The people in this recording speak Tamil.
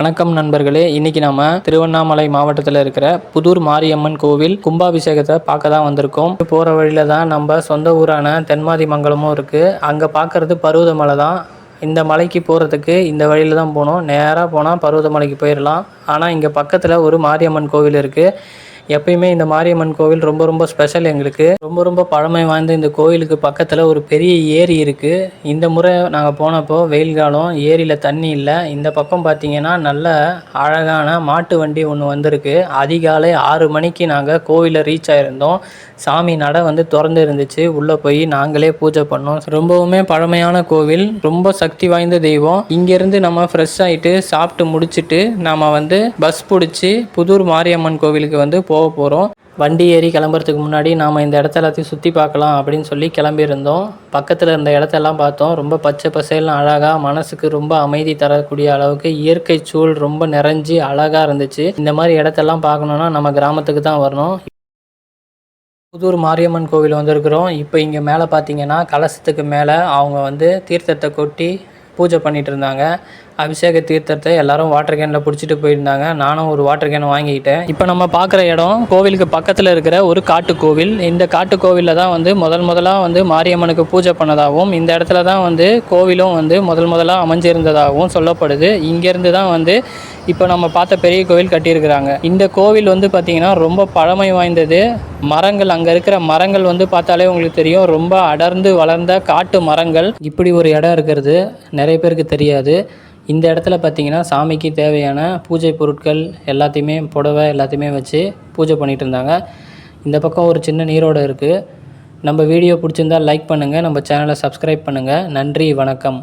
வணக்கம் நண்பர்களே. இன்னைக்கு நம்ம திருவண்ணாமலை மாவட்டத்தில் இருக்கிற புதூர் மாரியம்மன் கோவில் கும்பாபிஷேகத்தை பார்க்க தான் வந்திருக்கோம். போகிற வழியில தான் நம்ம சொந்த ஊரான தென்மாதி மங்கலமும் இருக்குது அங்கே பார்க்கறது பருவதமலை தான். இந்த மலைக்கு போகிறதுக்கு இந்த வழியில் தான் போகணும் நேராக போனால் பருவதமலைக்கு போயிடலாம் ஆனால் இங்கே பக்கத்தில் ஒரு மாரியம்மன் கோவில் இருக்குது எப்பயுமே இந்த மாரியம்மன் கோவில் ரொம்ப ரொம்ப ஸ்பெஷல் எங்களுக்கு. ரொம்ப ரொம்ப பழமை வாய்ந்த இந்த கோவிலுக்கு பக்கத்தில் ஒரு பெரிய ஏரி இருக்குது இந்த முறை நாங்கள் போனப்போ வெயில் காலம் ஏரியில் தண்ணி இல்லை. இந்த பக்கம் பார்த்தீங்கன்னா நல்ல அழகான மாட்டு வண்டி ஒன்று வந்திருக்கு. அதிகாலை ஆறு மணிக்கு நாங்கள் கோவிலில் ரீச் ஆகிருந்தோம் சாமி நடை வந்து திறந்து இருந்துச்சு. உள்ளே போய் நாங்களே பூஜை பண்ணோம். ரொம்பவுமே பழமையான கோவில். ரொம்ப சக்தி வாய்ந்த தெய்வம். இங்கேருந்து நம்ம ஃப்ரெஷ் ஆகிட்டு சாப்பிட்டு முடிச்சிட்டு நாம் வந்து பஸ் பிடிச்சி புதூர் மாரியம்மன் கோவிலுக்கு வந்து போக போகிறோம் வண்டி ஏறி கிளம்புறதுக்கு முன்னாடி நாம் இந்த இடத்த எல்லாத்தையும் சுற்றி பார்க்கலாம் அப்படின்னு சொல்லி கிளம்பியிருந்தோம். பக்கத்தில் இருந்த இடத்தெல்லாம் பார்த்தோம். ரொம்ப பச்சை பசேல்னு அழகாக மனசுக்கு ரொம்ப அமைதி தரக்கூடிய அளவுக்கு இயற்கை சூழ் ரொம்ப நிறைஞ்சி அழகாக இருந்துச்சு. இந்த மாதிரி இடத்தெல்லாம் பார்க்கணுன்னா நம்ம கிராமத்துக்கு தான் வரணும். புதூர் மாரியம்மன் கோவில் வந்திருக்கிறோம். இப்போ இங்கே மேலே பார்த்தீங்கன்னா கலசத்துக்கு மேலே அவங்க வந்து தீர்த்தத்தை கொட்டி பூஜை பண்ணிகிட்டு இருந்தாங்க. அபிஷேக தீர்த்தத்தை எல்லாரும் வாட்டர் கேனில் பிடிச்சிட்டு போயிருந்தாங்க. நானும் ஒரு வாட்டர் கேன் வாங்கிக்கிட்டேன். இப்போ நம்ம பார்க்குற இடம் கோவிலுக்கு பக்கத்தில் இருக்கிற ஒரு காட்டு கோவில் இந்த காட்டு கோவிலில் தான் வந்து முதல் முதலாக வந்து மாரியம்மனுக்கு பூஜை பண்ணதாகவும் இந்த இடத்துல தான் வந்து கோவிலும் வந்து முதல் முதலாக அமைஞ்சிருந்ததாகவும் சொல்லப்படுது. இங்கேருந்து தான் வந்து இப்போ நம்ம பார்த்த பெரிய கோவில் கட்டியிருக்கிறாங்க. இந்த கோவில் வந்து பார்த்திங்கன்னா ரொம்ப பழமை வாய்ந்தது. மரங்கள் அங்கே இருக்கிற மரங்கள் வந்து பார்த்தாலே உங்களுக்கு தெரியும். ரொம்ப அடர்ந்து வளர்ந்த காட்டு மரங்கள். இப்படி ஒரு இடம் இருக்கிறது நிறைய பேருக்கு தெரியாது. இந்த இடத்துல பார்த்தீங்கன்னா சாமிக்கு தேவையான பூஜை பொருட்கள் எல்லாத்தையுமே புடவை எல்லாத்தையுமே வச்சு பூஜை பண்ணிகிட்டு இருந்தாங்க. இந்த பக்கம் ஒரு சின்ன நீரோடு இருக்குது நம்ம வீடியோ பிடிச்சிருந்தா லைக் பண்ணுங்கள் நம்ம சேனலை சப்ஸ்கிரைப் பண்ணுங்கள் நன்றி வணக்கம்.